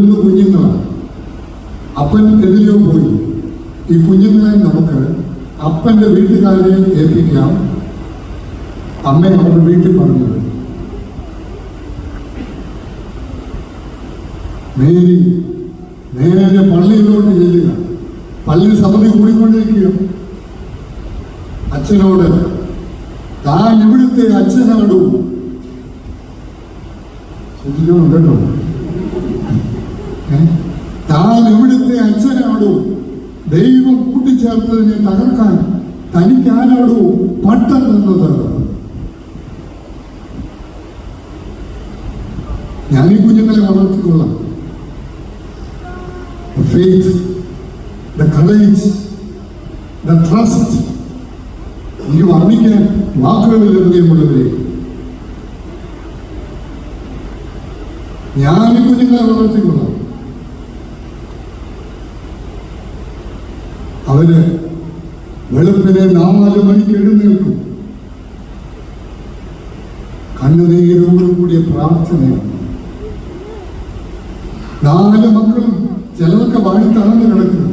കുഞ്ഞുങ്ങളാണ്. അപ്പൻ എവിടെയോ പോയി. ഈ കുഞ്ഞുങ്ങളെ നമുക്ക് അപ്പന്റെ വീട്ടുകാരെ ഏൽപ്പിക്കാം. അമ്മ അവരുടെ വീട്ടിൽ പറഞ്ഞത് മേരി നേരെ പള്ളിയിലോട്ട് ചെല്ലുക. പള്ളി സമിതി കൂടിക്കൊണ്ടിരിക്കുക. അച്ഛനോട് താൻ ഇവിടുത്തെ അച്ഛനാടും ശ്രദ്ധിക്കണം കേട്ടോ? താൻ ഇവിടുത്തെ അച്ഛനാടോ ദൈവം കൂട്ടിച്ചേർത്തതിനെ തകർക്കാൻ തനിക്കാനാടോ പട്ടം നിന്നത് ഞാൻ ഈ കുഞ്ഞുങ്ങളെ വളർത്തിക്കൊള്ളാം. Faith the courage the trust എനിക്ക് വർണിക്കാൻ വാക്കുകളിൽ പ്രിയമുള്ളവരെ ഞാൻ ഈ കുഞ്ഞുങ്ങളെ വളർത്തിക്കൊള്ളാം. അവർ വെളുപ്പിനെ നാല് മണിക്ക് എഴുന്നേൽക്കും കണ്ണുനീരോടുകൂടിയ പ്രാർത്ഥനയാണ്. നാല് മക്കളും ചിലതൊക്കെ വാഴി തളർന്നു കിടക്കുന്നു.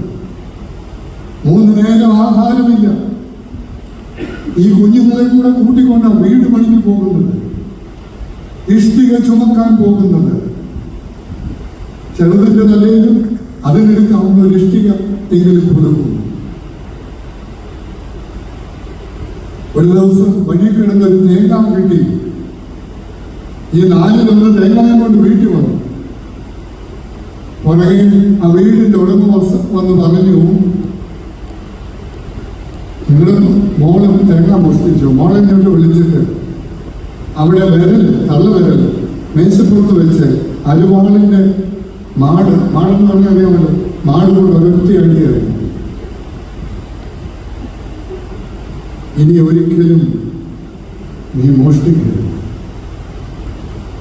മൂന്ന് നേരം ആഹാരമില്ല. ഈ കുഞ്ഞുങ്ങളെ കൂടെ കൂട്ടിക്കൊണ്ടാണ് വീട് പണിക്ക് പോകുന്നത്. ഇഷ്ടിക ചുമക്കാൻ പോകുന്നത്. ചെറുതിന്റെ നിലയിലും അതിനെടുക്കാവുന്ന ഒരു ഇഷ്ടിക എങ്കിലും കൊടുക്കും ഒരു ദിവസം വഴി കിടന്ന ഒരു തേങ്ങ കിട്ടി. ഈ നാലിലൊന്ന് തേങ്ങായം കൊണ്ട് വീട്ടിൽ വന്നു. പുറകെ ആ വീടിന്റെ ഉടമ വന്ന് പറഞ്ഞു നിങ്ങളും മോളെ തേങ്ങ മോഷ്ടിച്ചു. മോളെ ഇങ്ങോട്ട് വിളിച്ചിട്ട് അവിടെ വരൽ തള്ള വിരൽ മേശപ്പുറത്ത് വെച്ച് അരുവാളിന്റെ മാട് മാടെന്ന് പറഞ്ഞാൽ അറിയാമല്ലോ മാട് കൊണ്ട് ഒരൊത്തി അടിയായിരുന്നു ഒരിക്കലും നീ മോഷ്ടിക്കരുത്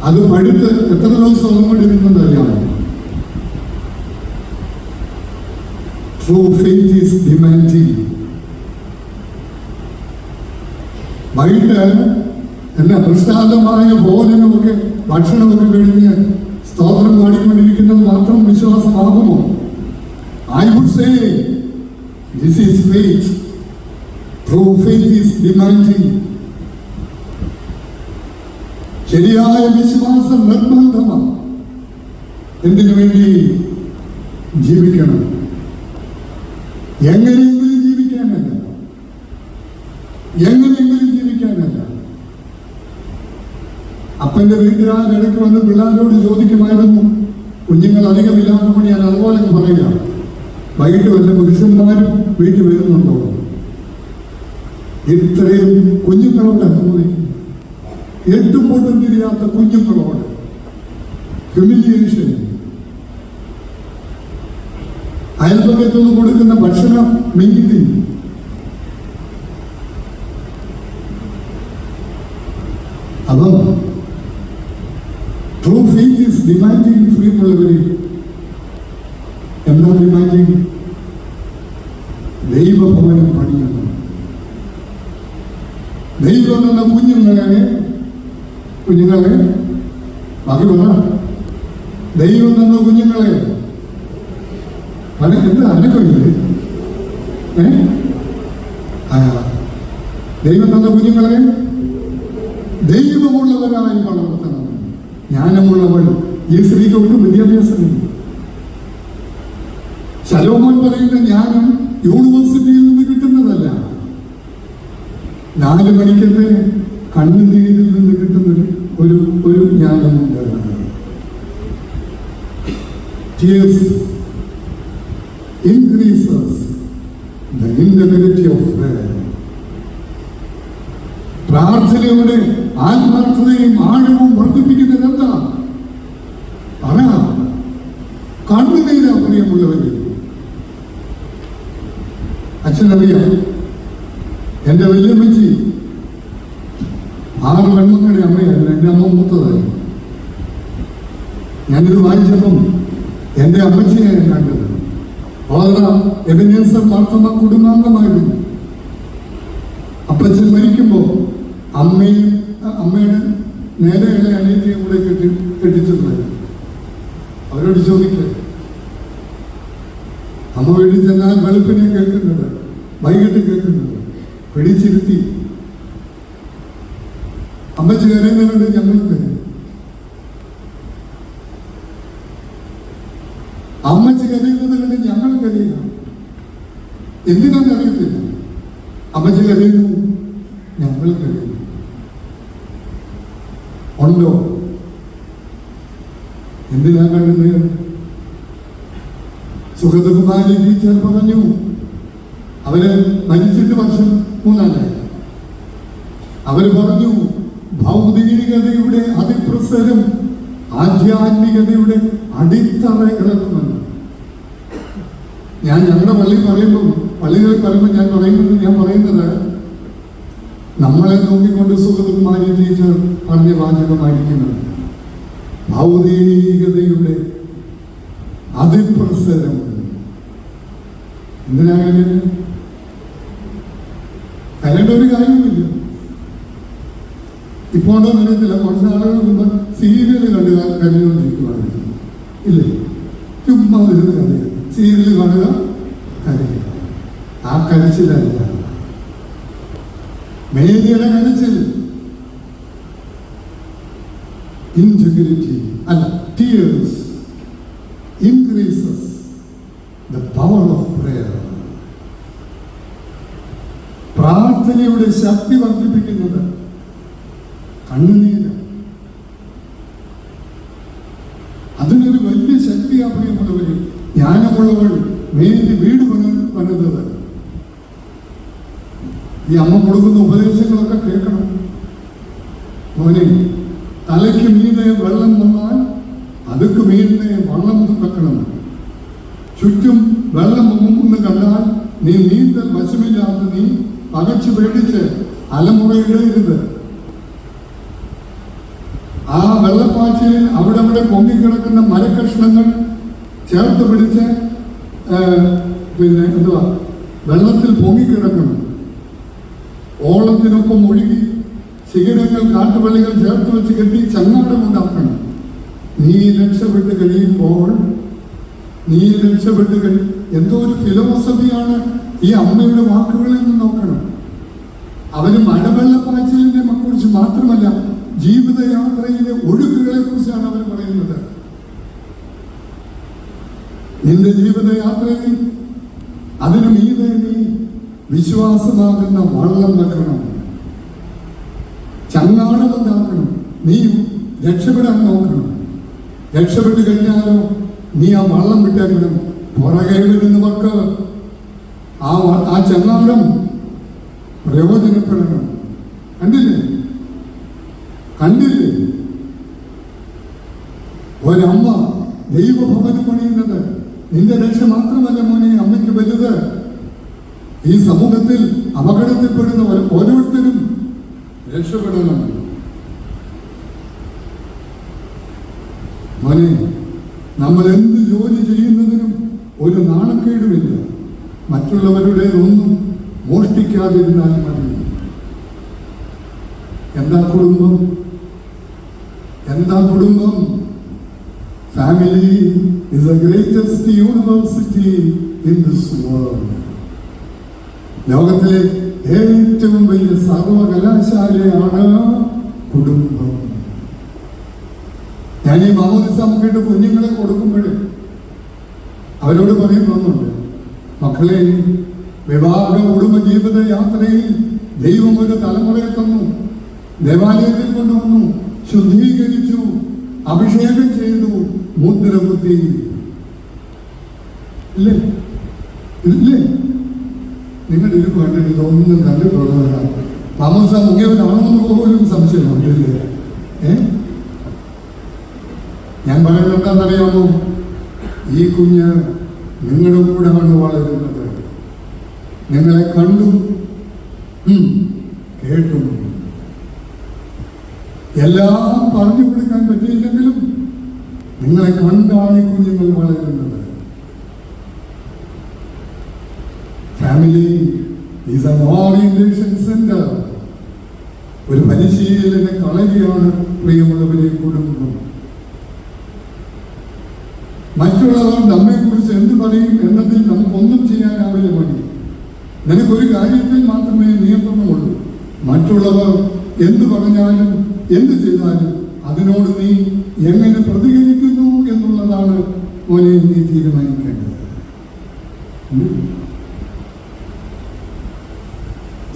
അത് പഠിത്ത് എത്ര ദിവസം ഒന്നുകൊണ്ടിരുന്നെന്ന് അറിയാമോ? ട്രൂ ഫെയ്ത്ത് ഈസ് ഡിമാൻഡിങ് വൈകിട്ട് എന്നാ പ്രസാദമായ ഭോജനമൊക്കെ ഭക്ഷണമൊക്കെ കഴിഞ്ഞ് സ്തോത്രം പാടിക്കൊണ്ടിരിക്കുന്നത് മാത്രം വിശ്വാസമാകുമോ? I would say this is faith true faith demanding. ശരിയായ വിശ്വാസം നിർബന്ധമാണ്. എന്തിനു വേണ്ടി ജീവിക്കണം? എങ്ങനെയെങ്കിലും ജീവിക്കാനല്ല. എങ്ങനെയെങ്കിലും ജീവിക്കാനല്ല. അപ്പന്റെ വീട്ടുകാർ ഇടയ്ക്ക് വന്ന് പിള്ളേരോട് ചോദിക്കുമായിരുന്നു കുഞ്ഞുങ്ങൾ അധികമില്ലാത്തപ്പോൾ ഞാൻ അതുപോലെ പറയുക വൈകിട്ട് വല്ല പുരുഷന്മാരും വീട്ടിൽ വരുന്നുണ്ടോ? ഇത്രയും കുഞ്ഞുങ്ങളോട് അനുഭവിക്കുന്നു. എട്ടും പൊട്ടും തിരിയാത്ത കുഞ്ഞുങ്ങളോട് ഹ്യൂമിലിയേഷൻ അയൽപക്കത്തുനിന്ന് കൊടുക്കുന്ന ഭക്ഷണം മിങ്കിത്തി അപ്പം ട്രൂ ഡിമാൻഡിങ് ഫ്രീ ഉള്ളവര് എന്താ ഡിമാൻഡിങ് ദൈവഭവനം പണിയണം ദൈവം എന്ന കുഞ്ഞുങ്ങളെ കുഞ്ഞുങ്ങളെ ബാക്കി പറ ദൈവം എന്ന കുഞ്ഞുങ്ങളെ അന- എന്താ അനക്കമില്ലേ ഏ ആ ദൈവം തന്ന കുഞ്ഞുങ്ങളെ ദൈവമുള്ളവരായി വളർത്തണം. ജ്ഞാനമുള്ളവൾ ഈ സ്ത്രീക്ക് ഒട്ടും വിദ്യാഭ്യാസമില്ല. ശലോമോൻ പറയുന്ന ജ്ഞാനം യൂണിവേഴ്സിറ്റിയിൽ നിന്ന് കിട്ടുന്നതല്ല. നാല് മണിക്കത്തെ കണ്ണുനീരിൽ നിന്ന് കിട്ടുന്ന ഒരു ഒരു ജ്ഞാനമുണ്ട്. ഞാനിത് എന്റെ അമ്മച്ചിയെ കണ്ടത്. വളരെ എബിനേസർ മാർത്തമ്മ കുടുംബാംഗമായിരുന്നു. അപ്പച്ചൻ മരിക്കുമ്പോൾ അമ്മയും അമ്മയുടെ നേരെയുള്ള അനിയത്തിയും കൂടെ കെട്ടി കെട്ടിച്ചിട്ടുണ്ട് അവരോട് ചോദിക്കുക അമ്മ വീട്ടിൽ ചെന്നാൽ വെളുപ്പിനെ കേൾക്കുന്നത് വൈകിട്ട് കേൾക്കുന്നത് പിടിച്ചിരുത്തി. അമ്മച്ചി കരയുന്നവരുടെ ഞങ്ങൾ കരയും അമ്മച്ചി കരയുന്നത് കണ്ട് കരയുക എന്തിനാന്ന് അറിയത്തില്ല. അമ്മച്ചി കഴിയുന്നു ഞങ്ങൾ കഴിയുന്നു ഉണ്ടോ? എന്തിനാ കഴിയുന്നത് സുഗതകുമാരി ടീച്ചർ പറഞ്ഞു. അവർ മരിച്ചിട്ട് വർഷം മൂന്നാൽ അവർ പറഞ്ഞു ഭൗതികതയുടെ അതിപ്രസരം ആധ്യാത്മികതയുടെ അടിത്തറ ഇളക്കുമെന്ന് ഞാൻ ഞങ്ങളുടെ പള്ളി പറയുമ്പോൾ പള്ളികളിൽ പറയുമ്പോൾ ഞാൻ പറയുന്നത് ഞാൻ പറയുന്നത് നമ്മളെ നോക്കിക്കൊണ്ട് സുഹൃത്തുമാരി ടീച്ചർ പറഞ്ഞ വാചകമായിരിക്കുന്നത് ഭൗതികതയുടെ അതിപ്രസരം. എന്തിനാ കരണ്ട ഒരു കാര്യമില്ല ഇപ്പോൾ അറിയത്തില്ല കുറച്ച് നാളുകൾ മുമ്പ് സീരിയൽ കണ്ട് കരഞ്ഞുകൊണ്ടിരിക്കുവാണ്. ഇല്ലേ? ചുമ്മാ ഇരുന്ന് കരയുക സീരിയൽ കാണുക കരയുക. ആ കരച്ചിലല്ല മേരിയുടെ കരച്ചിൽ. ഇന്റഗ്രിറ്റി അല്ല tears increases the power of prayer. പ്രാർത്ഥനയുടെ ശക്തി വർദ്ധിപ്പിക്കുന്നത് കണ്ണുനീര് അതിനൊരു വലിയ ശക്തിയാ പ്രിയമുള്ളവര് ജ്ഞാനമുള്ളവൾ വേണ്ടി വീട് പണി പണിതത്. ഈ അമ്മ കൊടുക്കുന്ന ഉപദേശങ്ങളൊക്കെ കേൾക്കണം. മോനെ തലയ്ക്ക് മീതെ വെള്ളം വന്നാൽ അതുക്ക് മീതെ വള്ളം വെക്കണം ചുറ്റും വെള്ളം മുങ്ങുമെന്ന് കണ്ടാൽ നീ നീന്തൽ വശമില്ലാത്ത നീ പകച്ചു പേടിച്ച് അലമുറയിടരുത് ആ വെള്ളപ്പാച്ചയിൽ അവിടെ അവിടെ പൊങ്ങിക്കിടക്കുന്ന മരക്കഷ്ണങ്ങൾ ചേർത്ത് പിടിച്ച് പിന്നെ എന്തുവാ? വെള്ളത്തിൽ പൊങ്ങിക്കിടക്കണം ഓളത്തിനൊപ്പം ഒഴുകി ശിഖരങ്ങൾ കാട്ടുപള്ളികൾ ചേർത്ത് വെച്ച് കെട്ടി ചങ്ങാടം ഉണ്ടാക്കണം. നീ രക്ഷപ്പെട്ട് കഴിയുമ്പോൾ നീ രക്ഷപ്പെട്ട് കഴി എന്തോ ഒരു ഫിലോസഫിയാണ് ഈ അമ്മയുടെ വാക്കുകളിൽ നിന്ന് നോക്കണം. അവർ മഴവെള്ളപ്പാച്ചിലിനെ കുറിച്ച് മാത്രമല്ല ജീവിതയാത്രയിലെ ഒഴുക്കുകളെ കുറിച്ചാണ് അവർ പറയുന്നത്. നിന്റെ ജീവിതയാത്രയിൽ അതിനു മീതെ നീ വിശ്വാസമാകുന്ന വള്ളം വെക്കണം. ചങ്ങാടമുണ്ടാക്കണം നീ രക്ഷപ്പെടാൻ നോക്കണം. രക്ഷപ്പെട്ട് കഴിഞ്ഞാലോ നീ ആ വള്ളം വിട്ടേക്കണം പുറകെ വരുന്നവർക്ക് ആ ആ ചങ്ങാടം പ്രയോജനപ്പെടണം. കണ്ടില്ലേ? കണ്ടില്ലേ? ഒരമ്മ ദൈവഭവനം പണിയുന്നത് നിന്റെ രക്ഷ മാത്രമല്ല മോനെ അമ്മയ്ക്ക് വലുത്. ഈ സമൂഹത്തിൽ അപകടത്തിൽപ്പെടുന്ന ഓരോ- ഓരോരുത്തരും രക്ഷപ്പെടണം. മോനെ നമ്മൾ എന്ത് ജോലി ചെയ്യുന്നതിനും ഒരു നാണക്കേടുമില്ല. മറ്റുള്ളവരുടെ ഒന്നും മോഷ്ടിക്കാതിരുന്നാൽ മതി. എന്താ കുടുംബം? എന്താ കുടുംബം? Family is the greatest university in this world. ലോകത്തിലെ ഏറ്റവും വലിയ സർവകലാശാലയാണ് കുടുംബം ഞാൻ ഈ മാമോദിസ മുക്കിട്ട് കുഞ്ഞുങ്ങളെ കൊടുക്കുമ്പോഴേ അവരോട് പറയുന്നുണ്ട് മക്കളെ വിവാഹ കുടുംബ ജീവിത യാത്രയിൽ ദൈവം ഒരു തലമുറയെ തന്നു ദേവാലയത്തിൽ കൊണ്ടുവന്നു ശുദ്ധീകരിച്ചു അഭിഷേകം ചെയ്തു മുദ്ര കുത്തി ഇല്ലേ? ഇല്ലേ? നിങ്ങൾ ഇത് കണ്ടിട്ട് ഇതൊന്നും കണ്ടിട്ടുള്ളവരാണ് മാമോസ മുങ്ങിയവനാണെന്ന് പോലും സംശയമുണ്ട് ഇല്ലേ? ഏ? ഞാൻ പറയുന്നത് എന്താണെന്നറിയാമോ? ഈ കുഞ്ഞ് നിങ്ങളുടെ കൂടെയാണ് വളരുന്നത്. നിങ്ങളെ കണ്ടും കേട്ടും. എല്ലാം പറഞ്ഞു കൊടുക്കാൻ പറ്റിയില്ലെങ്കിലും നിങ്ങളെ കണ്ടാണ് കുഞ്ഞുങ്ങൾ വളരുന്നത്. Family is an orientation centre ഒരു പരിശീലന കളരിയാണ് പ്രിയമുള്ളവരെ കുടുംബം. മറ്റുള്ളവർ നമ്മെക്കുറിച്ച് എന്ത് പറയും എന്നതിൽ നമുക്കൊന്നും ചെയ്യാനാവില്ല മതി. നിനക്കൊരു കാര്യത്തിൽ മാത്രമേ നിയന്ത്രണമുള്ളൂ. മറ്റുള്ളവർ എന്ത് പറഞ്ഞാലും എന്ത് ചെയ്താലും അതിനോട് നീ എങ്ങനെ പ്രതികരിക്കുന്നു എന്നുള്ളതാണ് മോനെ നീ തീരുമാനിക്കേണ്ടത്?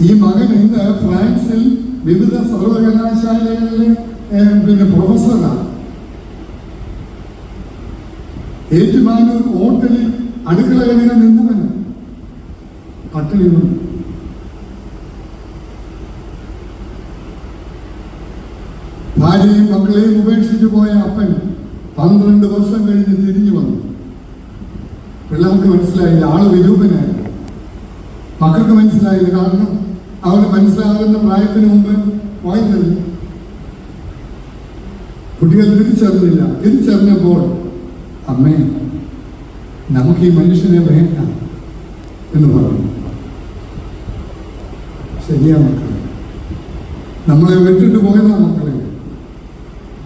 ഈ മകൻ ഇന്ന് ഫ്രാൻസിൽ വിവിധ സർവകലാശാലകളിലെ പിന്നെ പ്രൊഫസറാണ്. ഏറ്റുമാനൂർ ഹോട്ടലിൽ അടുക്കള കഴിയാൻ നിന്നവൻ പട്ടിണി ഭാര്യയും മക്കളെയും ഉപേക്ഷിച്ചു പോയ അപ്പൻ പന്ത്രണ്ട് വർഷം കഴിഞ്ഞ് തിരിഞ്ഞു വന്നു. പിള്ളേർക്ക് മനസ്സിലായില്ല ആൾ വിരൂപനായി. മക്കൾക്ക് മനസ്സിലായില്ല കാരണം അവന് മനസ്സിലാകുന്ന പ്രായത്തിന് മുമ്പ് വായിക്കല്ല കുട്ടികൾ തിരിച്ചറിഞ്ഞില്ല. തിരിച്ചറിഞ്ഞപ്പോൾ അമ്മേ നമുക്ക് ഈ മനുഷ്യനെ വേണ്ട എന്ന് പറഞ്ഞു. ശരിയാ മക്കളെ. നമ്മളെ വിട്ടിട്ട് പോയതാ മക്കളെ.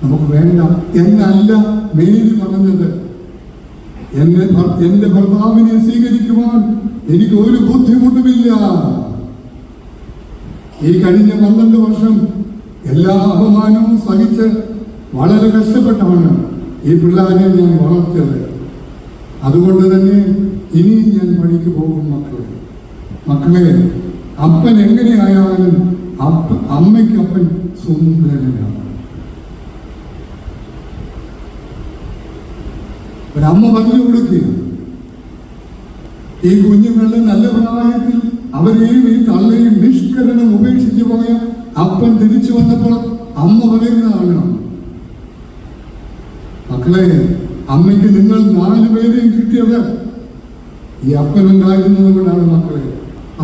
നമുക്ക് വേണ്ട എന്നല്ല മേരി പറഞ്ഞത്. എന്നെ എന്റെ ഭർത്താവിനെ സ്വീകരിക്കുവാൻ എനിക്ക് ഒരു ബുദ്ധിമുട്ടുമില്ല. ഈ കഴിഞ്ഞ പന്ത്രണ്ട് വർഷം എല്ലാ അപമാനവും സഹിച്ച് വളരെ കഷ്ടപ്പെട്ടാണ് ഈ പിള്ളേരെ ഞാൻ വളർത്തിയത്. അതുകൊണ്ട് തന്നെ ഇനിയും ഞാൻ പണിക്ക് പോകും മക്കളെ. മക്കളെ അപ്പൻ എങ്ങനെയായാലും അപ്പ അമ്മയ്ക്കപ്പൻ സുന്ദരനാണ്. ഒരമ്മ പറഞ്ഞു കൊടുക്കുക ഈ കുഞ്ഞുങ്ങളുടെ നല്ല പ്രായത്തിൽ അവരെയും ഈ തള്ളയും നിഷ്കരണം ഉപേക്ഷിച്ചു പോയ അപ്പൻ തിരിച്ചു വന്നപ്പോൾ അമ്മ പറയുന്നതാണ് മക്കളെ അമ്മയ്ക്ക് നിങ്ങൾ നാലു പേരെയും കിട്ടിയത് ഈ അപ്പൻ ഉണ്ടായിരുന്നത് കൊണ്ടാണ് മക്കളെ.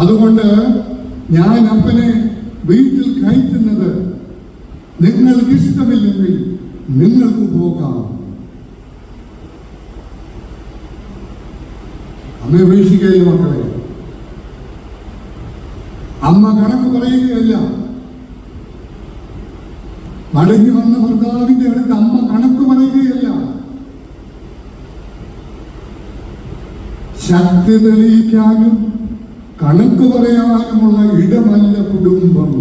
അതുകൊണ്ട് ഞാൻ അപ്പനെ വീട്ടിൽ കയറ്റുന്നത് നിങ്ങൾക്ക് ഇഷ്ടമില്ലെങ്കിൽ നിങ്ങൾക്ക് പോകാം. അമ്മ ഉപേക്ഷിക്കുകയില്ല മക്കളെ അമ്മ കണക്ക് പറയുകയല്ല. മടങ്ങി വന്ന ഭർത്താവിന്റെ അടുത്ത് അമ്മ കണക്ക് പറയുകയല്ല. ശക്തി തെളിയിക്കാനും കണക്ക് പറയാനുമുള്ള ഇടമല്ല കുടുംബം.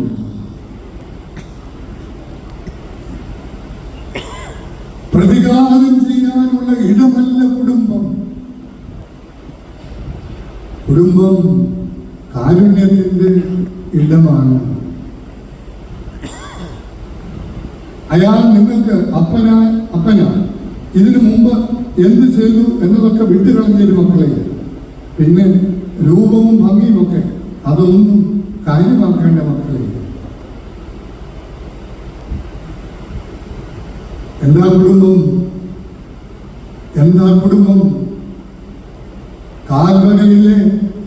പ്രതികാരം ചെയ്യാനുള്ള ഇടമല്ല കുടുംബം. കുടുംബം കാരുണ്യത്തിന്റെ ഇടമാണ്. അയാൾ നിങ്ങൾക്ക് അപ്പനായ അപ്പന. ഇതിനു മുമ്പ് എന്ത് ചെയ്തു എന്നതൊക്കെ വിട്ടുകളഞ്ഞൊരു മക്കളെ. പിന്നെ രൂപവും ഭംഗിയും ഒക്കെ അതൊന്നും കാര്യമാക്കേണ്ട മക്കളെ. എന്താ കുടുംബം എന്താ കുടുംബം കാൽവരയിലെ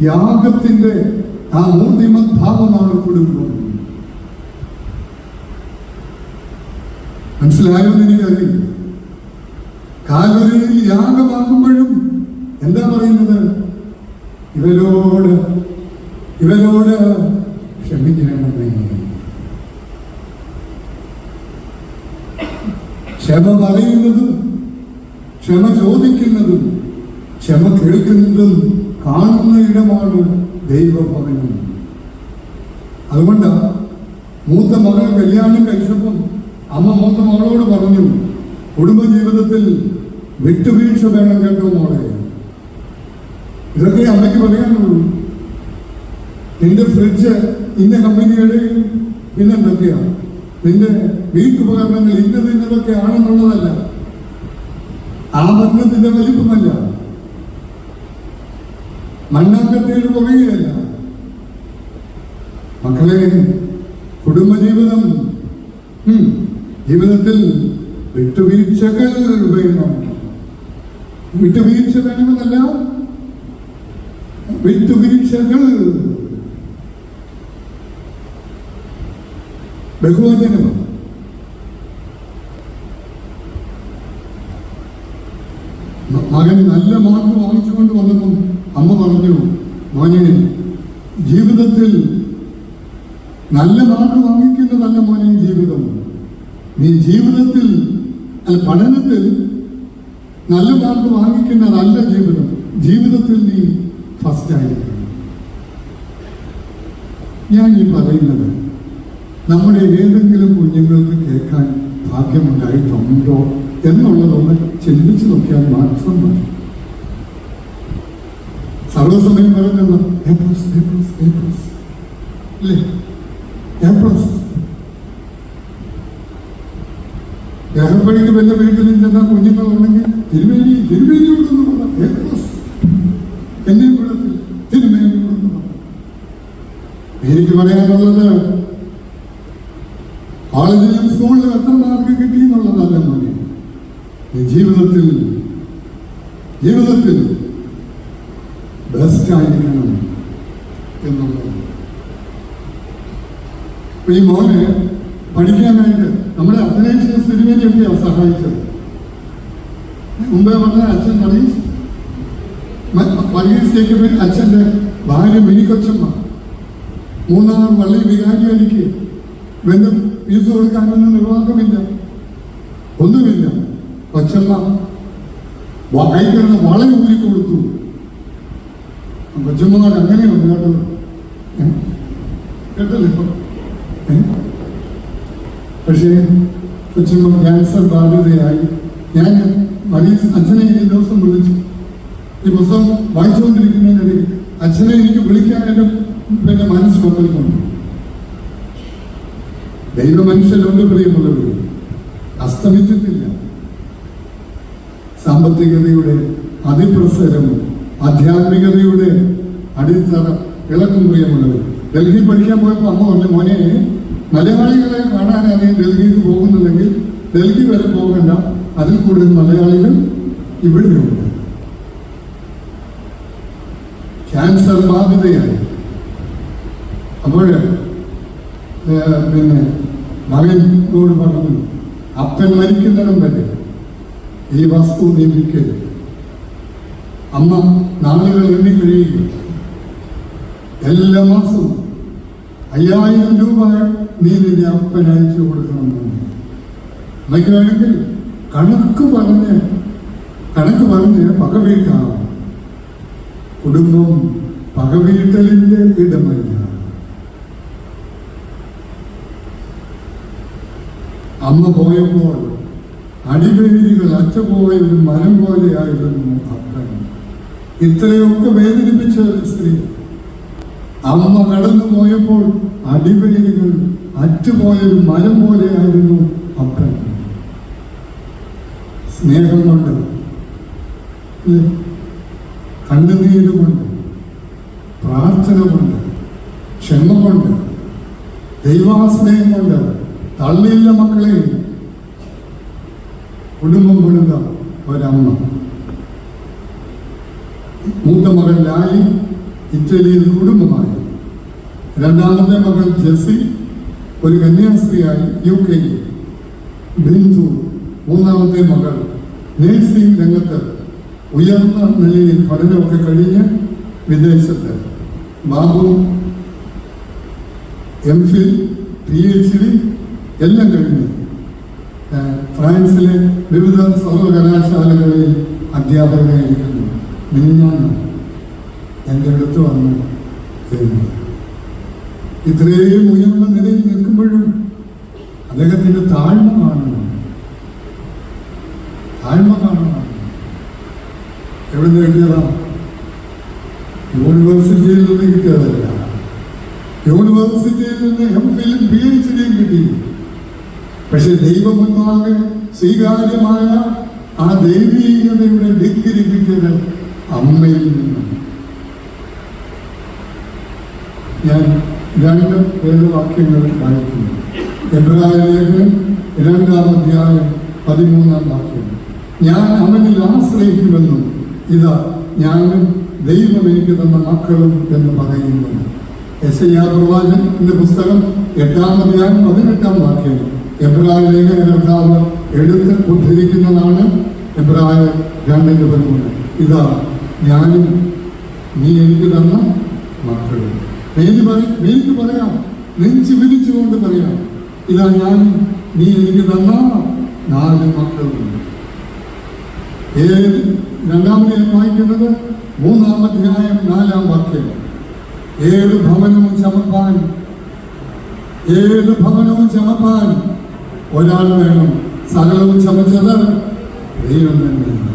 യാഗത്തിന്റെ ആ മൂർത്തിമത് ഭാവമാണ് കുടുംബം. മനസ്സിലായോ എന്ന് എനിക്കറിയില്ല. കാൽവരയിൽ യാഗമാകുമ്പോഴും എന്താ പറയുന്നത്? ഇവരോട് ഇവരോട് ക്ഷമിക്കണമേ. ക്ഷമ പറയുന്നതും ക്ഷമ ചോദിക്കുന്നതും ക്ഷമ കേൾക്കുന്നതും കാണുന്ന ഇടമാണ് ദൈവഭവനം. അതുകൊണ്ട് മൂത്ത മകൾ കല്യാണം കഴിച്ചപ്പം അമ്മ മൂത്ത മകളോട് പറഞ്ഞു കുടുംബജീവിതത്തിൽ വിട്ടുവീഴ്ച വേണം കേട്ടോ മോളെ. ഇതൊക്കെ അമ്മയ്ക്ക് പറയാനുള്ളൂ. നിന്റെ ഫ്രിഡ്ജ് ഇന്ന കമ്പനിയുടെ പിന്നെന്തൊക്കെയാ? നിന്റെ വീട്ടുപകരണങ്ങൾ ഇന്നത് ഇന്നതൊക്കെ ആണെന്നുള്ളതല്ല. ആ ഭരണത്തിന്റെ വലിപ്പമല്ല. മണ്ണാങ്കട്ടയുടെ പുറകെയല്ല മക്കളെ കുടുംബജീവിതം ജീവിതത്തിൽ വിട്ടുവീഴ്ചകൾ വേണം. വിട്ടുവീഴ്ച വേണമെന്നല്ല. വിട്ടുവീഴ്ചകൾ. ബഹുവചനം. മകൻ നല്ല മാർക്ക് വാങ്ങിച്ചുകൊണ്ട് വന്നപ്പം അമ്മ പറഞ്ഞു മോനെ ജീവിതത്തിൽ നല്ല മാർക്ക് വാങ്ങിക്കുന്നതല്ല മോനെ ജീവിതം. നീ ജീവിതത്തിൽ അല്ല പഠനത്തിൽ നല്ല മാർക്ക് വാങ്ങിക്കുന്നതല്ല ജീവിതം. ജീവിതത്തിൽ നീ ഫസ്റ്റ് ആയിരിക്കണം. ഞാൻ ഈ പറയുന്നത് നമ്മുടെ ഏതെങ്കിലും കുഞ്ഞുങ്ങൾക്ക് കേൾക്കാൻ ഭാഗ്യമുണ്ടായിട്ടുണ്ടോ എന്നുള്ളതൊന്ന് ചിന്തിച്ചു നോക്കിയാൽ മാത്രം മതി. സർവസമയം പറയുന്നത് A plus A plus A plus ഇല്ലേ എ പ്ലസ് ദേഹപ്പഴിക്ക് വല്ല വീട്ടിൽ ചെന്ന കുഞ്ഞുങ്ങളുണ്ടെങ്കിൽ തിരുമേനി തിരുമേനി എ പ്ലസ് എന്നെയും വിടത്തില്ല തിരുമേനി എനിക്ക് പറയാനുള്ളത് കോളേജിലും സ്കൂളിലും എത്ര മാർക്ക് കിട്ടി എന്നുള്ളതല്ല മതി ജീവിതത്തിൽ ജീവിതത്തിൽ ആയിരിക്കണം എന്നുള്ളത്. ഈ മോനെ പഠിക്കാനായിട്ട് നമ്മുടെ അഭിനേഷ സിനിമയിലൊക്കെയാണ് സഹായിച്ചത്? മുമ്പേ പറഞ്ഞ അച്ഛൻ വർഗീസ് മ- വർഗീസ് ജേക്കബിൻ അച്ഛന്റെ ഭാര്യ മിനിക്കൊച്ചമ്മ. മൂന്നാർ വള്ളി വികാരിയായിരിക്കെ. വെന്ത് ഫീസ് കൊടുക്കാനൊന്നും നിർവാഹമില്ല. ഒന്നുമില്ല. കൊച്ചമ്മ വായിക്കുന്ന വളരെ ഊരി കൊടുത്തു കൊച്ചമ്മമാർ അങ്ങനെയാണ് കേട്ടത് കേട്ടില്ല ഇപ്പൊ? പക്ഷേ കൊച്ചമ്മ ക്യാൻസർ ബാധിതയായി. ഞാൻ മരീസ് അച്ഛനെ ഈ ദിവസം വിളിച്ചു. ഈ പുസ്തകം വായിച്ചുകൊണ്ടിരിക്കുന്നതിനിടയിൽ അച്ഛനെ എനിക്ക് വിളിക്കാൻ എന്റെ പിന്നെ മനസ്സ് കൊണ്ടിട്ടുണ്ട് ദൈവമനുഷ്യരുണ്ട് പ്രിയമുള്ളവർ അസ്തമിച്ചിട്ടില്ല. സാമ്പത്തികതയുടെ അതിപ്രസരം ആധ്യാത്മികതയുടെ അടിത്തറ ഇളക്കും പ്രിയമുള്ളവർ ഡൽഹി പഠിക്കാൻ പോയപ്പോൾ അമ്മ പറഞ്ഞു മോനെ മലയാളികളെ കാണാനാണ് ഡൽഹിയിൽ പോകുന്നതെങ്കിൽ ഡൽഹി വരെ പോകണ്ട. അതിൽ കൂടുതൽ മലയാളികൾ ഇവിടെയുണ്ട് ക്യാൻസർ ബാധിതയായി. അപ്പോൾ പിന്നെ മകനോട് പറഞ്ഞു അപ്പൻ മരിക്കുന്നിടം വരെ ഈ വസ്തു നീ അമ്മ നാളുകൾ എണ്ണി കഴിയുക എല്ലാ മാസവും അയ്യായിരം രൂപ നീ നിന്റെ അപ്പൻ അയച്ചു അമ്മയ്ക്ക് വേണമെങ്കിൽ കണക്ക് പറഞ്ഞ് കണക്ക് പറഞ്ഞ് പകവീട്ടാവും കുടുംബം പകവീട്ടലിന്റെ ഇടമല്ല. അമ്മ പോയപ്പോൾ അടിവേരുകൾ അച്ഛ പോയ ഒരു മരം പോലെയായിരുന്നു അപ്പൻ. ഇത്രയൊക്കെ വേദനിപ്പിച്ച ഒരു സ്ത്രീ. അമ്മ നടന്നു പോയപ്പോൾ അറ്റുപോയ ഒരു മരം പോലെയായിരുന്നു അപ്പൻ. സ്നേഹം കൊണ്ട്? കണ്ണുനീര് കൊണ്ട് പ്രാർത്ഥന കൊണ്ട് ക്ഷമ കൊണ്ട് ദൈവാശ്രയം കൊണ്ട് തള്ളിയില്ല മക്കളെ. കുടുംബം പണിത ഒരമ്മ. മൂത്ത മകൻ ലാലി ഇറ്റലിയിൽ കുടുംബമായി. രണ്ടാമത്തെ മകൾ ജെസി ഒരു കന്യാസ്ത്രീയായി യു കെയിൽ ബിന്ദു മൂന്നാമത്തെ മകൾ നേഴ്സിംഗ് രംഗത്ത് ഉയർന്ന നിലയിൽ പഠനമൊക്കെ കഴിഞ്ഞ് വിദേശത്ത്. Babu M Phil P H D എല്ലാം കഴിഞ്ഞ് ഫ്രാൻസിലെ വിവിധ സർവകലാശാലകളിൽ അധ്യാപകനായിരിക്കുന്നു. മിനിഞ്ഞാണ് എന്റെ അടുത്ത് വന്ന് തരുന്നത് ഇത്രയും ഉയർന്ന നിലയിൽ നിൽക്കുമ്പോഴും അദ്ദേഹത്തിന്റെ താഴ്മ കാണണം താഴ്മ കാണണം എവിടെ നിന്ന് കിട്ടിയതാ? യൂണിവേഴ്സിറ്റിയിൽ നിന്ന് കിട്ടിയതല്ല. യൂണിവേഴ്സിറ്റിയിൽ നിന്ന് എം ഫിലും പി എച്ച് ഡിയും കിട്ടി. പക്ഷെ ദൈവമുൻപാകെ സ്വീകാര്യമായ ആ ദൈവീകതയുടെ ഡിഗ്രി കിട്ടിയത് അമ്മയിൽ നിന്നും ഞാൻ രണ്ട് വേദവാക്യങ്ങൾ വായിക്കുന്നു. എബ്രായ ലേഖനം രണ്ടാം അധ്യായം പതിമൂന്നാം വാക്യം. ഞാൻ അവനിൽ ആശ്രയിക്കുമെന്നും ഇതാ ഞാനും ദൈവം എനിക്ക് തന്ന മക്കളും എന്ന് പറയുന്നു. യശയാ പ്രവാചകന്റെ പുസ്തകം എട്ടാം അധ്യായം പതിനെട്ടാം വാക്യം. എബ്രായ ലേഖന കർത്താവ് എടുത്ത് ഉദ്ധരിക്കുന്നതാണ് എബ്രായ രണ്ടിന്റെ പതിമൂന്ന് ഇതാ ഞാനും നീ എനിക്ക് തന്ന മക്കളും. പേര് പറ- എനിക്ക് പറയാം. നെഞ്ചു വിരിച്ചുകൊണ്ട് പറയാം. ഇതാ ഞാനും നീ എനിക്ക് തന്ന നാല് മക്കളും. ഏത്? രണ്ടാമത് വായിക്കുന്നത് ന്യായം നാലാം വാക്യം. ഏത് ഭവനവും ചമപ്പാൻ ഏത് ഭവനവും ചമപ്പാൻ ഒരാൾ വേണം. സകലവും ചമച്ചത് ദൈവം തന്നെയാണ്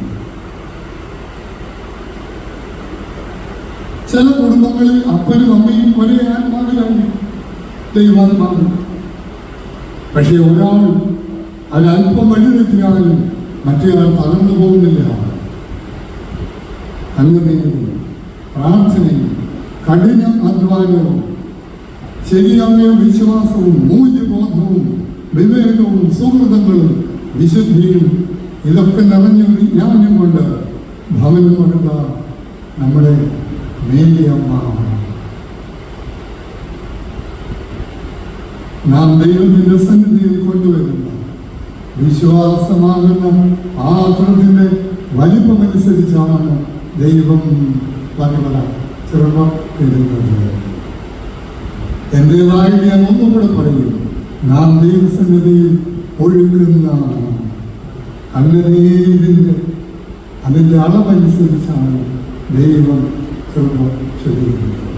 ചില കുടുംബങ്ങളിൽ അപ്പനും അമ്മയും ഒരേ ആത്മാവിലാണ് ദൈവാത്മാവ് പക്ഷെ ഒരാൾ അല്പം വഴിതെറ്റിയാലും മറ്റേയാൾ തളർന്നു പോകുന്നില്ല. അങ്ങനെയും പ്രാർത്ഥനയും കഠിന അധ്വാനവും ശരിയായ വിശ്വാസവും മൂല്യബോധവും വിവേകവും സുഹൃതങ്ങളും വിശുദ്ധിയും ഇതൊക്കെ നിറഞ്ഞ വിജ്ഞാനം കൊണ്ട് ഭവനം കൊടുത്ത നമ്മുടെ മേലിയമ്മ നാം ദൈവത്തിന്റെ സന്നിധിയിൽ കൊണ്ടുവരുന്ന വിശ്വാസമാകുന്ന പാത്രത്തിന്റെ വലിപ്പമനുസരിച്ചാണ് ദൈവം പലപല ചെറുപ്പം തരുന്നത് എന്റേതായ ഞാൻ ഒന്നുകൂടെ പറയും നാം ദൈവസന്നിധിയിൽ ഒഴുകുന്ന കണ്ണുനീരിന്റെ അതിന്റെ അളവനുസരിച്ചാണ് ദൈവം come up to the window.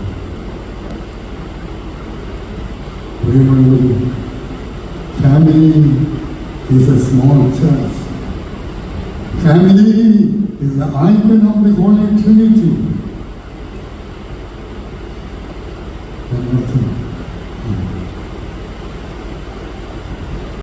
Family is a small church. Family is the icon of the Holy Trinity. And.